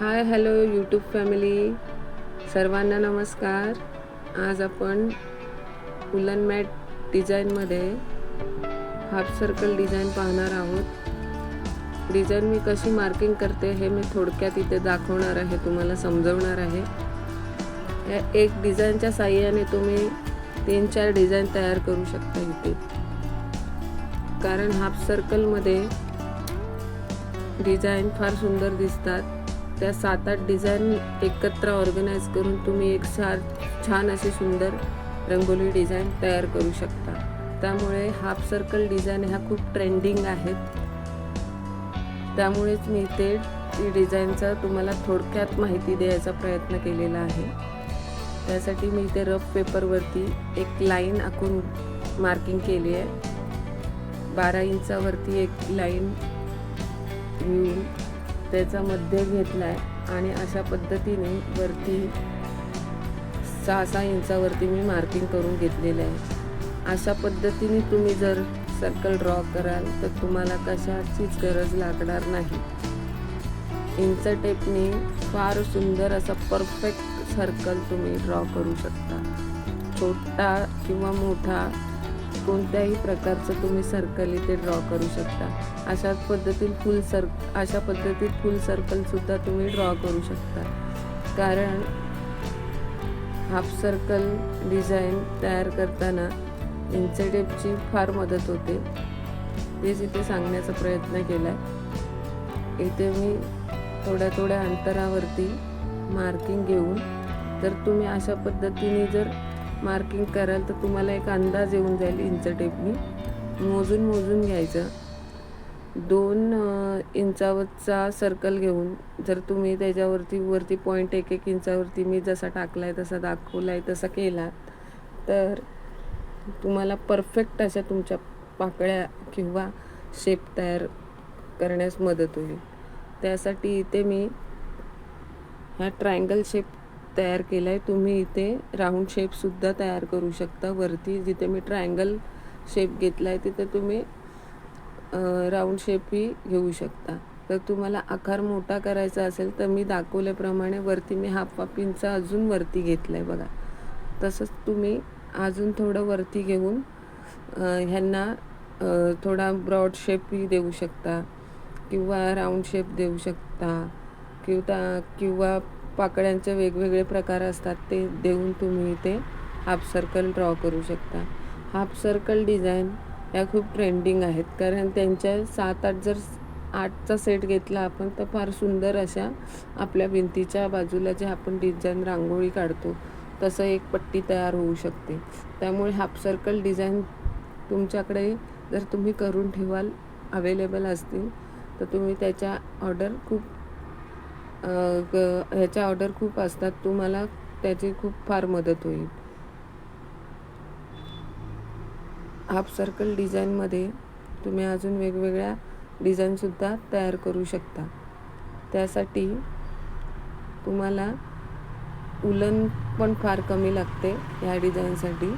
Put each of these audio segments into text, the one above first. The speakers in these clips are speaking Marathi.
Hi hello YouTube family. सर्वांना नमस्कार. आज आपण उलन मॅट डिझाईनमध्ये हाफ सर्कल डिझाईन पाहणार आहोत. डिझाईन मी कशी मार्किंग करते हे मी थोडक्यात इथे दाखवणार आहे तुम्हाला समजवणार आहे. या एक डिझाईनच्या साह्याने तुम्ही तीन चार डिझाईन तयार करू शकता इथे. कारण हाफ सर्कलमध्ये डिझाईन फार सुंदर दिसतात. त्या सात आठ डिझाईन एकत्र ऑर्गनाईज करून तुम्ही एक सार छान अशी सुंदर रंगोली डिझाईन तयार करू शकता. त्यामुळे हाफ सर्कल डिझाईन ह्या खूप ट्रेंडिंग आहेत. त्यामुळेच मी ते डिझाईनचा तुम्हाला थोडक्यात माहिती द्यायचा प्रयत्न केलेला आहे. त्यासाठी मी इथे रफ पेपरवरती एक लाईन आखून मार्किंग केली आहे. बारा इंचावरती एक लाईन घेऊन त्याचा मध्य घेतला आहे आणि अशा पद्धतीने वरती सहा सहा इंचावरती मी मार्किंग करून घेतलेलं आहे. अशा पद्धतीने तुम्ही जर सर्कल ड्रॉ कराल तर तुम्हाला कशाचीच गरज लागणार नाही. इंच टेपने फार सुंदर असा परफेक्ट सर्कल तुम्ही ड्रॉ करू शकता. छोटा किंवा मोठा कोणत्याही प्रकारचं तुम्ही सर्कल इथे ड्रॉ करू शकता. अशाच पद्धतीत फुल सर्क अशा पद्धतीत फुल सर्कलसुद्धा तुम्ही ड्रॉ करू शकता. कारण हाफ सर्कल डिझाईन तयार करताना इन्सेटेपची फार मदत होते. तेच इथे सांगण्याचा प्रयत्न केला आहे इथे मी थोड्या थोड्या अंतरावरती मार्किंग घेऊन तर तुम्ही अशा पद्धतीने जर मार्किंग कराल तर तुम्हाला एक अंदाज येऊन जाईल इंच टेपनी मोजून मोजून घ्यायचं. दोन इंचावरचा सर्कल घेऊन जर तुम्ही त्याच्यावरती वरती पॉईंट एक एक इंचावरती मी जसा टाकला आहे तसा दाखवला आहे तसा केला तर तुम्हाला परफेक्ट अशा तुमच्या पाकळ्या किंवा शेप तयार करण्यास मदत होईल. त्यासाठी इथे मी ह्या ट्रायंगल शेप तयार केला आहे तुम्ही इथे राऊंड शेपसुद्धा तयार करू शकता. वरती जिथे मी ट्रायंगल शेप घेतला आहे तिथे तुम्ही राऊंड शेपही घेऊ शकता. तर तुम्हाला आकार मोठा करायचा असेल तर मी दाखवल्याप्रमाणे वरती मी हाफ हाफ इंच अजून वरती घेतला आहे बघा. तसंच तुम्ही अजून थोडं वरती घेऊन ह्यांना थोडा ब्रॉड शेपही देऊ शकता किंवा राऊंड शेप देऊ शकता किंवा किंवा पाकळ्यांचे वेगवेगळे प्रकार असतात ते देऊन तुम्ही ते हाफ सर्कल ड्रॉ करू शकता. हाफ सर्कल डिझाईन या खूप ट्रेंडिंग आहेत. कारण त्यांच्या सात आठ जर आठचा सेट घेतला आपण तर फार सुंदर अशा आपल्या भिंतीच्या बाजूला जे आपण डिझाईन रांगोळी काढतो तसं एक पट्टी तयार होऊ शकते. त्यामुळे हाफ सर्कल डिझाईन तुमच्याकडे जर तुम्ही करून ठेवाल अवेलेबल असतील तर तुम्ही त्याच्या ऑर्डर खूप ह्याच्या ऑर्डर खूप असतात. तुम्हाला त्याची खूप फार मदत होईल. हाफ सर्कल डिझाईनमध्ये तुम्ही अजून वेगवेगळ्या डिझाईनसुद्धा तयार करू शकता. त्यासाठी तुम्हाला उलन पण फार कमी लागते ह्या डिझाईनसाठी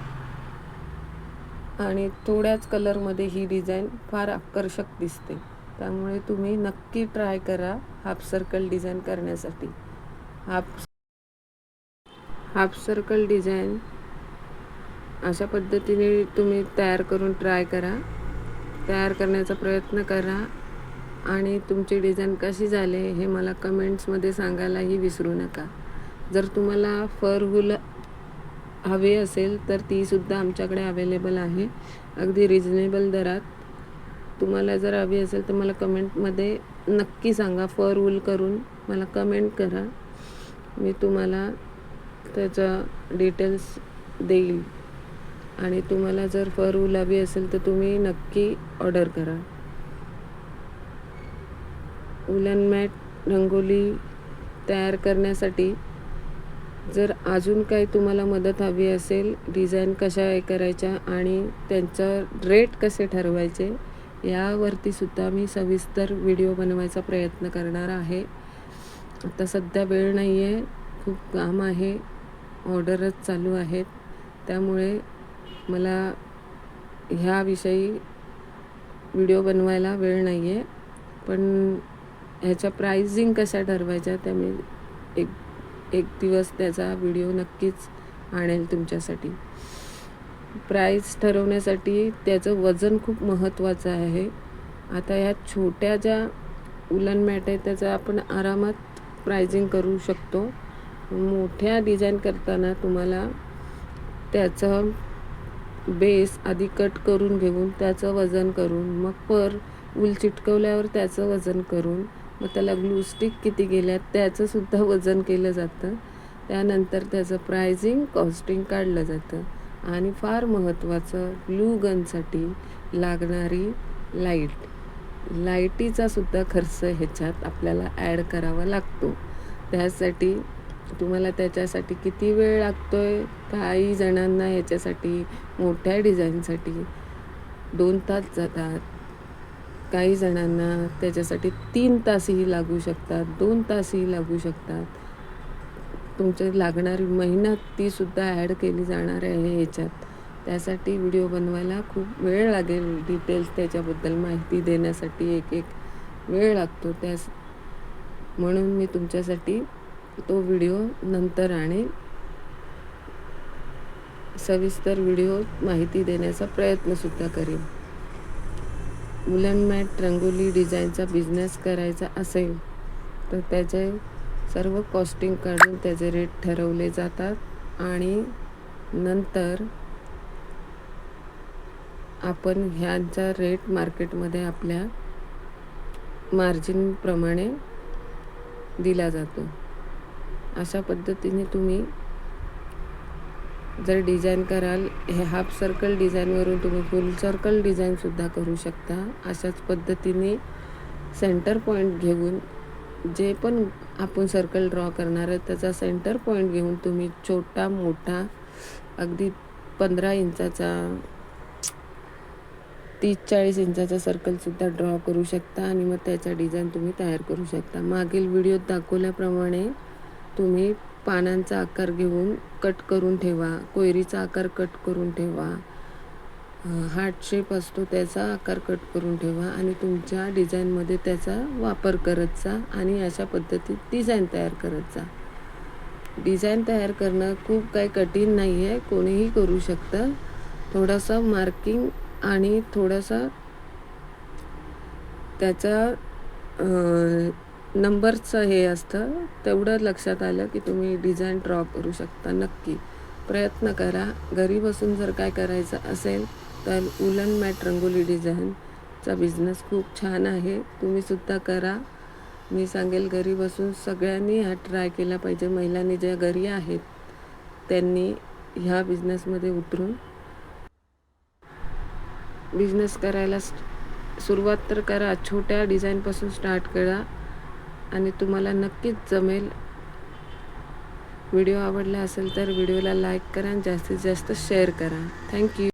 आणि थोड्याच कलरमध्ये ही डिझाईन फार आकर्षक दिसते. त्यामुळे तुम्ही नक्की ट्राय करा हाफ सर्कल डिझाईन करण्यासाठी. हाफ हाफ सर्कल डिझाईन अशा पद्धतीने तुम्ही तयार करून ट्राय करा. तयार करण्याचा प्रयत्न करा आणि तुमची डिझाईन कशी झाले हे मला कमेंट्समध्ये सांगायलाही विसरू नका. जर तुम्हाला फर हुल हवे असेल तर तीसुद्धा आमच्याकडे अवेलेबल आहे. अगदी रिजनेबल दरात. तुम्हाला जर हवी असेल तर मला कमेंटमध्ये नक्की सांगा. फर वूल करून मला कमेंट करा. मी तुम्हाला त्याचा डिटेल्स देईल. आणि तुम्हाला जर फर उलावी असेल तर तुम्ही नक्की ऑर्डर करा. उलन मॅट रंगोली तयार करण्यासाठी जर अजून काही तुम्हाला मदत हवी असेल डिझाईन कशा करायच्या आणि त्यांचा रेट कसे ठरवायचे यावरती सुद्धा मी सविस्तर व्हिडिओ बनवायचा प्रयत्न करणार आहे. आता सध्या वेळ नाही आहे खूप काम आहे ऑर्डरच चालू आहेत. त्यामुळे मला ह्याविषयी व्हिडिओ बनवायला वेळ नाही आहे पण ह्याच्या प्राइसिंग कशा ठरवायच्या त्या मी एक एक दिवस त्याचा व्हिडिओ नक्कीच आणेल तुमच्यासाठी. प्राईस ठरवण्यासाठी त्याचं वजन खूप महत्त्वाचं आहे. आता ह्या छोट्या ज्या उलन मॅट आहे त्याचं आपण आरामात प्रायझिंग करू शकतो. मोठ्या डिझाईन करताना तुम्हाला त्याचं बेस आधी कट करून घेऊन त्याचं वजन करून मग पर उल चिटकवल्यावर त्याचं वजन करून मग त्याला ग्लू स्टिक किती गेल्या त्याचंसुद्धा वजन केलं जातं. त्यानंतर त्याचं प्रायझिंग कॉस्टिंग काढलं जातं. आणि फार महत्त्वाचं ग्लू गनसाठी लागणारी लाइट लाईटीचा सुद्धा खर्च ह्याच्यात आपल्याला ॲड करावा लागतो. त्यासाठी तुम्हाला त्याच्यासाठी किती वेळ लागतो आहे काही जणांना ह्याच्यासाठी मोठ्या डिझाईनसाठी दोन तास जातात. काही जणांना त्याच्यासाठी तीन तासही लागू शकतात दोन तासही लागू शकतात. तुमचे लागणारी मेहनत तीसुद्धा ॲड केली जाणार आहे ह्याच्यात. त्यासाठी व्हिडिओ बनवायला खूप वेळ लागेल डिटेल्स त्याच्याबद्दल माहिती देण्यासाठी एक एक वेळ लागतो त्यास. म्हणून मी तुमच्यासाठी तो व्हिडिओ नंतर आणेन सविस्तर व्हिडिओ माहिती देण्याचा प्रयत्नसुद्धा करेन. उलन मॅट रंगोली डिझाईनचा बिझनेस करायचा असेल तर त्याचे सर्व कॉस्टिंग काढून त्याचे रेट ठरवले जातात. आणि नंतर आपण ह्यांचा रेट मार्केटमध्ये आपल्या मार्जिनप्रमाणे दिला जातो. अशा पद्धतीने तुम्ही जर डिझाईन कराल हे हाफ सर्कल डिझाईनवरून तुम्ही फुल सर्कल डिझाईनसुद्धा करू शकता. अशाच पद्धतीने सेंटर पॉईंट घेऊन जे पण आपण सर्कल ड्रॉ करणार आहे. त्याचा सेंटर पॉईंट घेऊन तुम्ही छोटा मोठा अगदी पंधरा इंचाचा तीस चाळीस इंचाचा सर्कलसुद्धा ड्रॉ करू शकता आणि मग त्याचा डिझाईन तुम्ही तयार करू शकता. मागील व्हिडिओत दाखवल्याप्रमाणे तुम्ही पानांचा आकार घेऊन कट करून ठेवा कोयरीचा आकार कट करून ठेवा. हार्ट शेप असतो त्याचा आकार कट करून ठेवा आणि तुमच्या डिझाईनमध्ये त्याचा वापर करत जा आणि अशा पद्धतीत डिझाईन तयार करत जा. डिझाईन तयार करणं खूप काही कठीण नाही आहे कोणीही करू शकतं. थोडंसं मार्किंग आणि थोडंसं त्याचा नंबरचं हे असतं तेवढं लक्षात आलं की तुम्ही डिझाईन ड्रॉ करू शकता नक्की. प्रयत्न करा. घरी बसून जर काय करायचं असेल तर उलन मॅट रंगोली डिझाईनचा बिझनेस खूप छान आहे. तुम्हीसुद्धा करा. मी सांगेल घरी बसून सगळ्यांनी हा ट्राय केला पाहिजे. महिलांनी ज्या घरी आहेत त्यांनी ह्या बिझनेसमध्ये उतरून बिझनेस करायला सुरुवात तर करा. छोट्या डिझाईनपासून स्टार्ट करा. आणि तुम्हाला नक्कीच जमेल. व्हिडिओ आवडला असेल तर व्हिडिओला लाईक करा आणि जास्तीत जास्त शेअर करा. थँक्यू